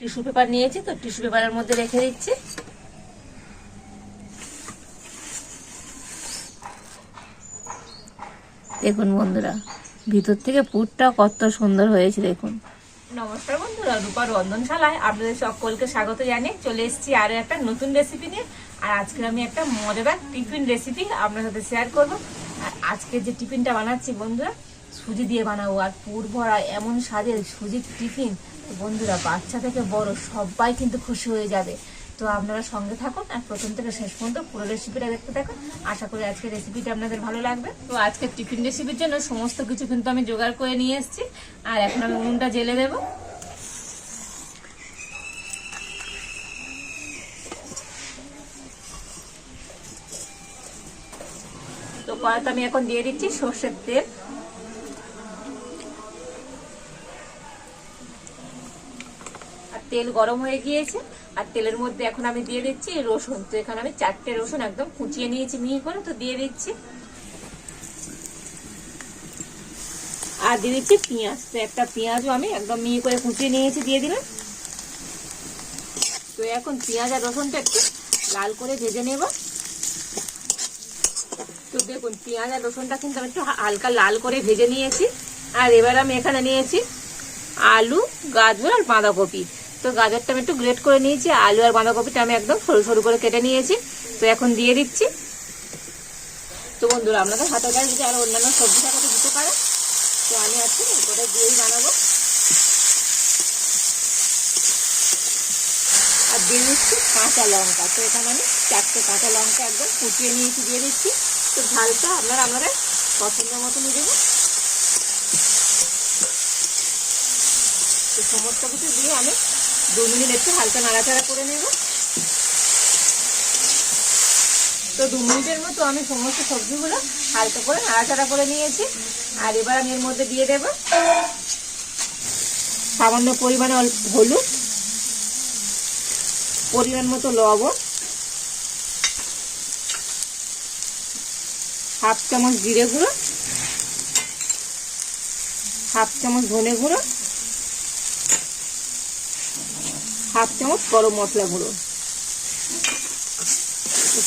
Tissue paper নিয়েছি, তো tissue পেপারের মধ্যে রেখে দিচ্ছি। দেখুন বন্ধুরা, ভিতর থেকে পুরটা কত সুন্দর হয়েছে, দেখুন। নমস্কার বন্ধুরা রূপার রন্ধনশালায় আপনাদের সকলকে স্বাগত জানিয়ে চলে এসেছি আরও একটা নতুন রেসিপি নিয়ে। আর আজকে আমি একটা মজাদার টিফিন রেসিপি আপনার সাথে শেয়ার করব। আর আজকে যে টিফিনটা বানাচ্ছি বন্ধুরা, সুজি দিয়ে বানাবো। আর পুর ভরা এমন স্বাদের সুজির টিফিন বন্ধুরা, বাচ্চা থেকে বড় সবাই কিন্তু খুশি হয়ে যাবে। তো আপনারা সঙ্গে থাকুন আর প্রথম থেকে শেষ পর্যন্ত পুরো রেসিপিটা দেখতে থাকুন। আশা করি আজকে রেসিপিটা আপনাদের ভালো লাগবে। তো আজকে টিফিন রেসিপির জন্য সমস্ত কিছু কিন্তু আমি জোগাড় করে নিয়ে এসেছি। আর এখন আমি উনুনটা জেলে দেবো। তো কড়াতে আমি এখন দিয়ে দিচ্ছি সর্ষের তেল। তেল গরম হয়ে গিয়েছে, আর তেলের মধ্যে এখন আমি দিয়ে দিচ্ছি রসুন। তো এখানে আমি চারটে রসুন একদম কুচিয়ে নিয়েছি মিহি করে, তো দিয়ে দিচ্ছি। আর দিয়ে দিচ্ছি পেঁয়াজ। তো একটা পেঁয়াজও আমি একদম মিহি করে কুচিয়ে নিয়েছি, দিয়ে দিলাম। তো এখন পেঁয়াজ আর রসুনটা একটু লাল করে ভেজে নেব। তো দেখুন, পেঁয়াজ আর রসুনটা কিন্তু আমি একটু হালকা লাল করে ভেজে নিয়েছি। আর এবার আমি এখানে নিয়েছি আলু, গাজর আর বাঁধাকপি। গাজরটা আমি একটু গ্রেট করে নিয়েছি, আলু আর বাঁধাকপিটা আমি একদম সরু সরু করে কেটে নিয়েছি। তো এখন দিয়ে দিচ্ছি। তো বন্ধুরা, আপনাদের হাতে গায়ে যদি আরও অন্যান্য সবজি থাকাতে দিতে পারে তো আমি আজকে ওটা দিয়েই বানাবো। আর দিয়ে দিচ্ছি কাঁচা লঙ্কা। তো এখানে আমি চারটে কাঁচা লঙ্কা একদম কুচিয়ে নিয়েছি, দিয়ে দিচ্ছি। তো ঝালটা আপনারা আপনারা পছন্দ মতো নিয়ে দেবো তো সমস্ত কিছু দিয়ে আমি দু মিনিট একটু হালকা নাড়াচাড়া করে নেব। তো দু মিনিটের মতো আমি সমস্ত সবজিগুলো হালকা করে নাড়াচাড়া করে নিয়েছি। আর এবার আমি এর মধ্যে দিয়ে দেব সামান্য পরিমাণে হলুদ, পরিমাণ মতো লবণ, হাফ চামচ জিরে গুঁড়ো, হাফ চামচ ধনে গুঁড়ো হাফ চামচ গরম মশলা গুঁড়ো।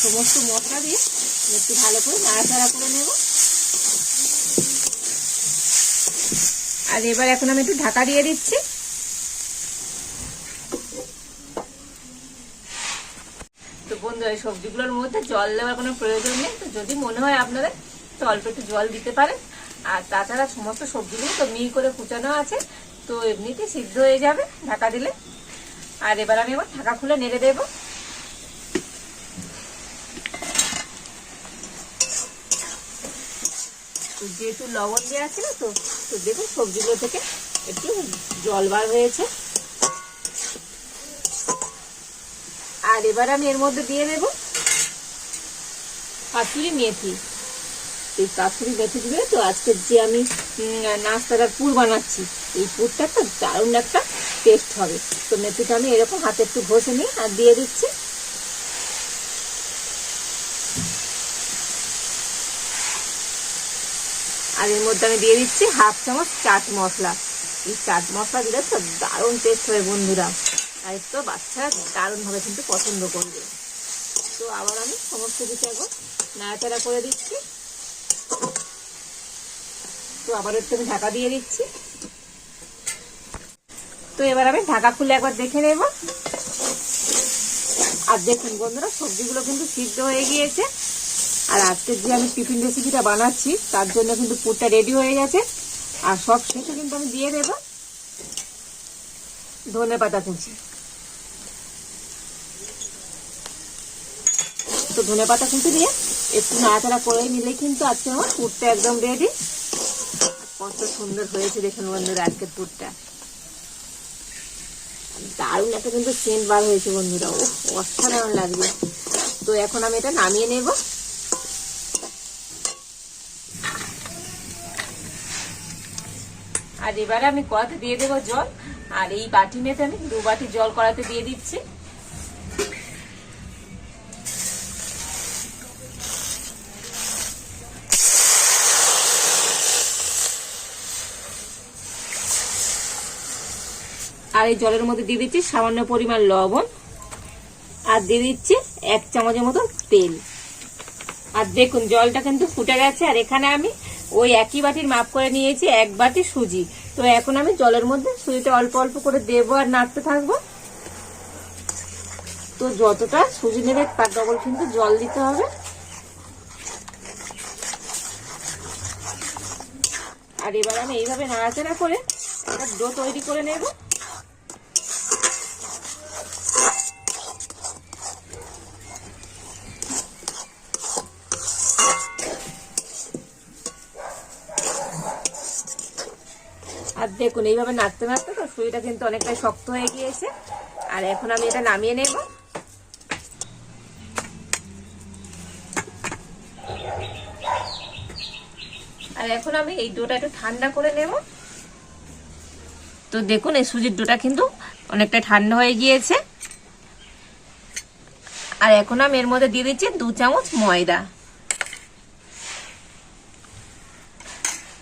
সমস্ত মশলা দিয়ে একটু ভালো করে নাড়াচাড়া করে নেব। আর এবার এখন আমি একটু ঢাকা দিয়ে দিচ্ছি। তো বন্ধু এই সবজিগুলোর মধ্যে জল দেওয়ার কোনো প্রয়োজন নেই। তো যদি মনে হয় আপনাদের তো অল্প একটু জল দিতে পারেন। আর তাছাড়া সমস্ত সবজিগুলো তো মিহি করে কুচানো আছে। তো এমনিতেই সিদ্ধ হয়ে যাবে ঢাকা দিলে। আর এবার আমি এবার ঢাকা খুলে নেড়ে দেব। যেহেতু লবণ দেওয়া ছিল তো তো দেখুন সবজিগুলো থেকে একটু জল বার হয়েছে। আর এবার আমি এর মধ্যে দিয়ে দেব কাসুরি মেথি। এই কাসুরি মেথি দিবে তো আজকে যে আমি নাস্তাটার পুর বানাচ্ছি, এই পুরটা একটা দারুণ একটা টেস্ট হবে। তো মেথিটা আমি এরকম হাতে একটু ঘষে নিই আর দিয়ে দিচ্ছি। আর এর মধ্যে আমি দিয়ে দিচ্ছি হাফ চামচ চাট মশলা। এই চাট মশলা দিলে তো দারুণ টেস্ট হবে বন্ধুরা। আর তো বাচ্চারা দারুণভাবে কিন্তু পছন্দ করবে। তো আবার আমি সমস্ত কিছু একবার নাড়াচাড়া করে দিচ্ছি। তো আবার একটু আমি ঢাকা দিয়ে দিচ্ছি। তো এবার আমি ঢাকা খুলে একবার দেখে নেব। আর দেখুন বন্ধুরা, সবজিগুলো কিন্তু সিদ্ধ হয়ে গিয়েছে। আর আজকে যে আমি টিফিন রেসিপিটা বানাচ্ছি, তার জন্য কিন্তু পুরটা রেডি হয়ে গেছে। আর সব শেষে কিন্তু আমি দিয়ে দেব ধনে পাতা কুচি। তো ধনে পাতা কুচি দিয়ে একটু নাড়াচাড়া করে নিলে কিন্তু আজকে আমার পুরটা একদম রেডি কত সুন্দর হয়েছে দেখুন বন্ধুরা আজকের পুরটা। দারুণ একটা কিন্তু সেন্ট বার হয়েছে বন্ধুরা ও অসাধারণ লাগবে তো এখন আমি এটা নামিয়ে নেব। আর এবারে আমি কড়াতে দিয়ে দেবো জল, আর এই বাটি মেতে আমি দু বাটি জল কড়াতে দিয়ে দিচ্ছি। আর এই জলের মধ্যে দিয়ে দিচ্ছি সামান্য পরিমাণ লবণ। আর দিয়ে দিচ্ছি এক চামচের মতো তেল। আর দেখুন, জলটা কিন্তু ফুটে গেছে। আর এখানে আমি ওই একই বাটির মাপ করে নিয়েছি, এক বাটি সুজি। তো এখন আমি জলের মধ্যে সুজিটা অল্প অল্প করে দেবো আর নাড়তে থাকব। তো যতটা সুজি নেবে তার ডবল কিন্তু জল দিতে হবে। আর এবার আমি এইভাবে নাড়াচাড়া করে একটা ডো তৈরি করে নেব। দেখুন, এইভাবে নাড়তে নাড়তে তো সুইটা কিন্তু অনেকটাই শক্ত হয়ে গিয়েছে। আর এখন আমি এটা নামিয়ে নেব। আর এখন আমি এই ডোটা একটু ঠান্ডা করে নেব। তো দেখুন, এই সুজির ডোটা কিন্তু অনেকটা ঠান্ডা হয়ে গিয়েছে। আর এখন আমি এর মধ্যে দিয়ে দিচ্ছি দু চামচ ময়দা।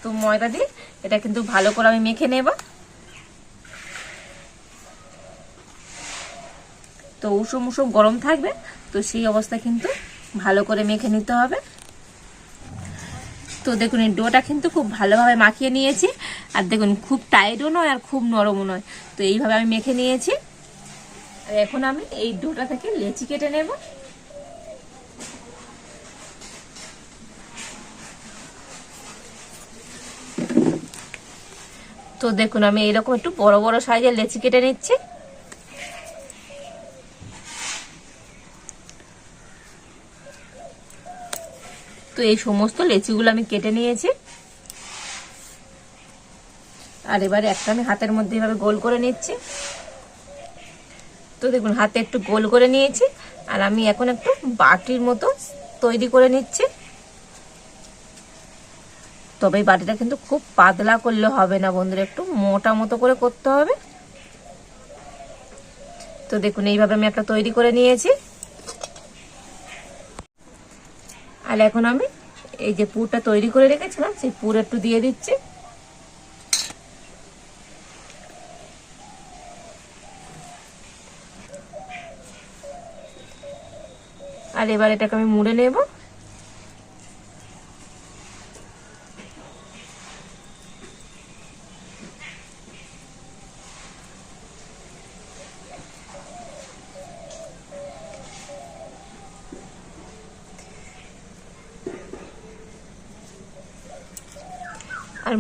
তো ময়দা দিয়ে এটা কিন্তু ভালো করে আমি মেখে নেব। তো উষুম উষুম গরম থাকবে, তো সেই অবস্থা কিন্তু ভালো করে মেখে নিতে হবে। তো দেখুন, এই ডোটা কিন্তু খুব ভালোভাবে মাখিয়ে নিয়েছি, আর দেখুন, খুব টাইটও নয় আর খুব নরমও নয়। তো এইভাবে আমি মেখে নিয়েছি। আর এখন আমি এই ডোটা থেকে লেচি কেটে নেব। তো দেখুন, আমি এইরকম একটু বড় বড় সাইজের লেচি কেটে নিচ্ছি। তো এই সমস্ত লেচিগুলো আমি কেটে নিয়েছি। আর এবারে একটা আমি হাতের মধ্যে এভাবে গোল করে নিচ্ছি। তো দেখুন, হাতে একটু গোল করে নিয়েছি। আর আমি এখন একটু বাটির মতো তৈরি করে নিচ্ছি। তবে এই বাটিটা কিন্তু খুব পাতলা করলে হবে না বন্ধুরা, একটু মোটা মতো করে করতে হবে। তো দেখুন, এইভাবে আমি একটা তৈরি করে নিয়েছি। আর এখন আমি এই যে পুরটা তৈরি করে রেখেছিলাম, সেই পুর একটু দিয়ে দিচ্ছি। আর এবার এটাকে আমি মুড়ে নেব।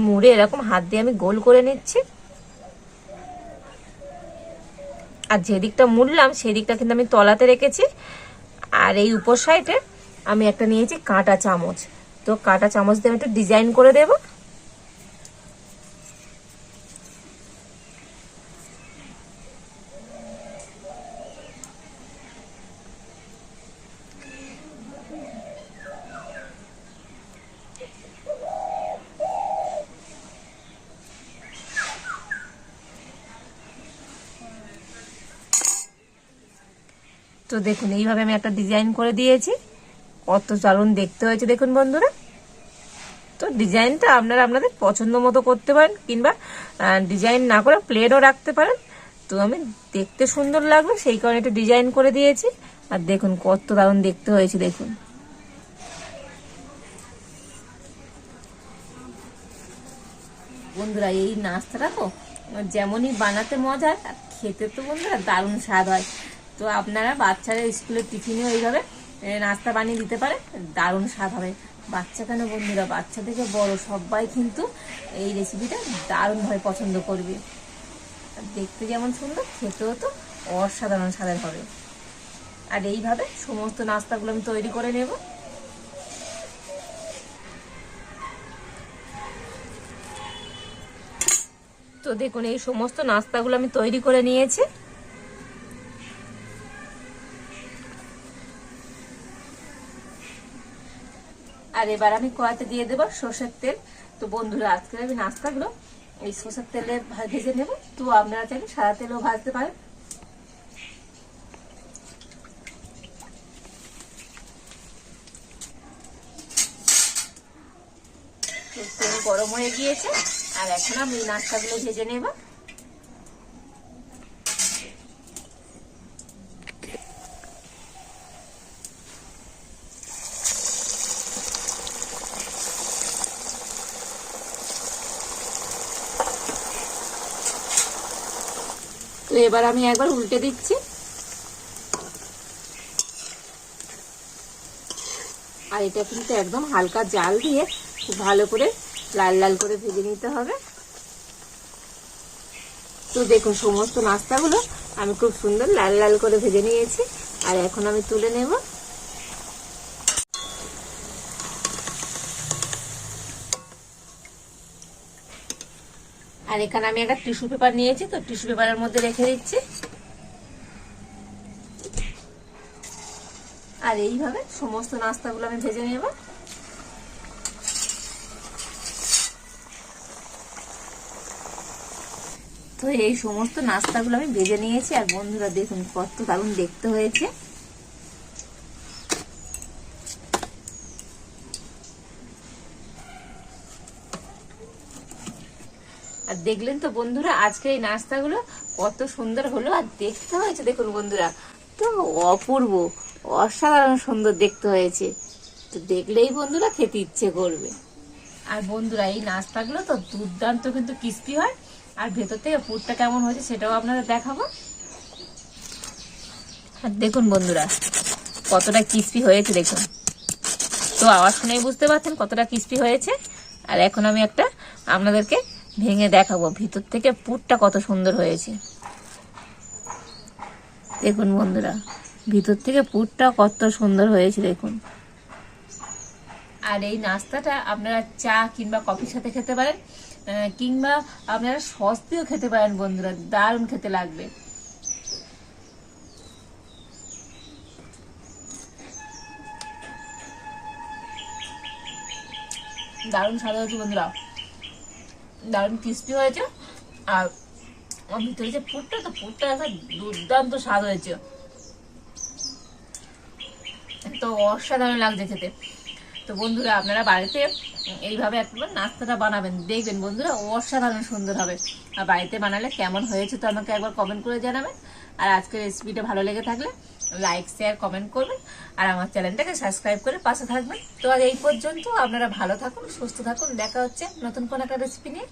মুড়ে এরকম হাত দিয়ে আমি গোল করে নিচ্ছি। আর যেদিকটা মুড়লাম সেই দিকটা কিন্তু আমি তলাতে রেখেছি। আর এই উপর সাইডে আমি একটা নিয়েছি কাঁটা চামচ। তো কাঁটা চামচ দিয়ে আমি একটু ডিজাইন করে দেব। তো দেখুন, এইভাবে আমি একটা ডিজাইন করে দিয়েছি। কত দারুণ দেখতে হয়েছে দেখুন বন্ধুরা। তো ডিজাইনটা আপনারা আপনাদের পছন্দ মতো করতে পারেন, কিংবা ডিজাইন না করে প্লেনও রাখতে পারেন। তো আমি দেখতে সুন্দর লাগবে সেই কারণে একটা ডিজাইন করে দিয়েছি। আর দেখুন, কত দারুণ দেখতে হয়েছে দেখুন। বন্ধুরা, এই নাস্তাটা তো যেমনই বানাতে মজা খেতে তো বন্ধুরা দারুণ স্বাদ হয়। তো আপনারা বাচ্চারা স্কুলের টিফিনেও এইভাবে নাস্তা বানিয়ে দিতে পারে। দারুণ স্বাদ হবে। বাচ্চা কেন বন্ধুরা? বাচ্চা থেকে বড় সবাই কিন্তু এই রেসিপিটা দারুণভাবে পছন্দ করবে। দেখতে যেমন সুন্দর, খেতেও তো অসাধারণ স্বাদের হবে। আর এইভাবে সমস্ত নাস্তাগুলো আমি তৈরি করে নেব। তো দেখুন, এই সমস্ত নাস্তাগুলো আমি তৈরি করে নিয়েছি। আর এবার আমি কড়াতে দিয়ে দেবো সর্ষের তেল। তো বন্ধুরা, আজকে আমি নাস্তাগুলো এই সর্ষের তেলে ভেজে নেব। তো আপনারা চাইলে সাদা তেলেও ভাজতে পারেন। তেল গরম হয়ে গিয়েছে। আর এখন আমি নাস্তাগুলো ভেজে নেব। এবার আমি একবার উল্টে দিচ্ছি। আর এটা কিন্তু একদম হালকা জাল দিয়ে খুব ভালো করে লাল লাল করে ভেজে নিতে হবে। তো দেখুন, সমস্ত নাস্তাগুলো আমি খুব সুন্দর লাল লাল করে ভেজে নিয়েছি। আর এখন আমি তুলে নেব। আর এখানে আমি একটা টিস্যু পেপার নিয়েছি, তো টিস্যু পেপারের মধ্যে রেখে দিচ্ছি। আর এইভাবে সমস্ত নাস্তাগুলো আমি ভেজে নেব। তো এই সমস্ত নাস্তাগুলো আমি ভেজে নিয়েছি, আর বন্ধুরা দেখুন কত দারুণ দেখতে হয়েছে। আর দেখলেন তো বন্ধুরা, আজকে এই নাস্তাগুলো কত সুন্দর হলো, আর দেখতে হয়েছে দেখুন বন্ধুরা, তো অপূর্ব, অসাধারণ সুন্দর দেখতে হয়েছে। তো দেখলেই বন্ধুরা খেতে ইচ্ছে করবে। আর বন্ধুরা, এই নাস্তাগুলো তো দুর্দান্ত কিন্তু ক্রিস্পি হয়, আর ভেতর থেকে পুরটা কেমন হয়েছে সেটাও আপনাদের দেখাবো। আর দেখুন বন্ধুরা, কতটা ক্রিস্পি হয়েছে দেখুন। তো আওয়াজ শুনেই বুঝতে পারছেন কতটা ক্রিস্পি হয়েছে। আর এখন আমি একটা আপনাদেরকে ভেঙে দেখাবো। ভিতর থেকে পুরটা কত সুন্দর হয়েছে। দেখুন বন্ধুরা, ভিতর থেকে পুরটা কত সুন্দর হয়েছে, দেখুন। আর এই নাস্তাটা আপনারা চা কিংবা কফির সাথে খেতে পারেন কিংবা আপনারা সস দিয়েও খেতে পারেন বন্ধুরা, দারুণ খেতে লাগবে। দারুণ স্বাদ হয়েছে বন্ধুরা। দারুণ ক্রিস্পি হয়েছে। আর ভিতরে যে পুরটা, তো পুরটা একটা দুর্দান্ত স্বাদ হয়েছে। তো অসাধারণ লাগছে খেতে। তো বন্ধুরা, আপনারা বাড়িতে এইভাবে একবার নাস্তাটা বানাবেন, দেখবেন বন্ধুরা অসাধারণ সুন্দর হবে। আর বাড়িতে বানালে কেমন হয়েছে তো আমাকে একবার কমেন্ট করে জানাবেন। আর আজকের রেসিপিটা ভালো লেগে থাকলে লাইক শেয়ার কমেন্ট করবেন আর আমার চ্যানেলটাকে সাবস্ক্রাইব করে পাশে থাকবেন। তো আজ এই পর্যন্ত। আপনারা ভালো থাকুন, সুস্থ থাকুন। দেখা হচ্ছে নতুন কোন একটা রেসিপি নিয়ে।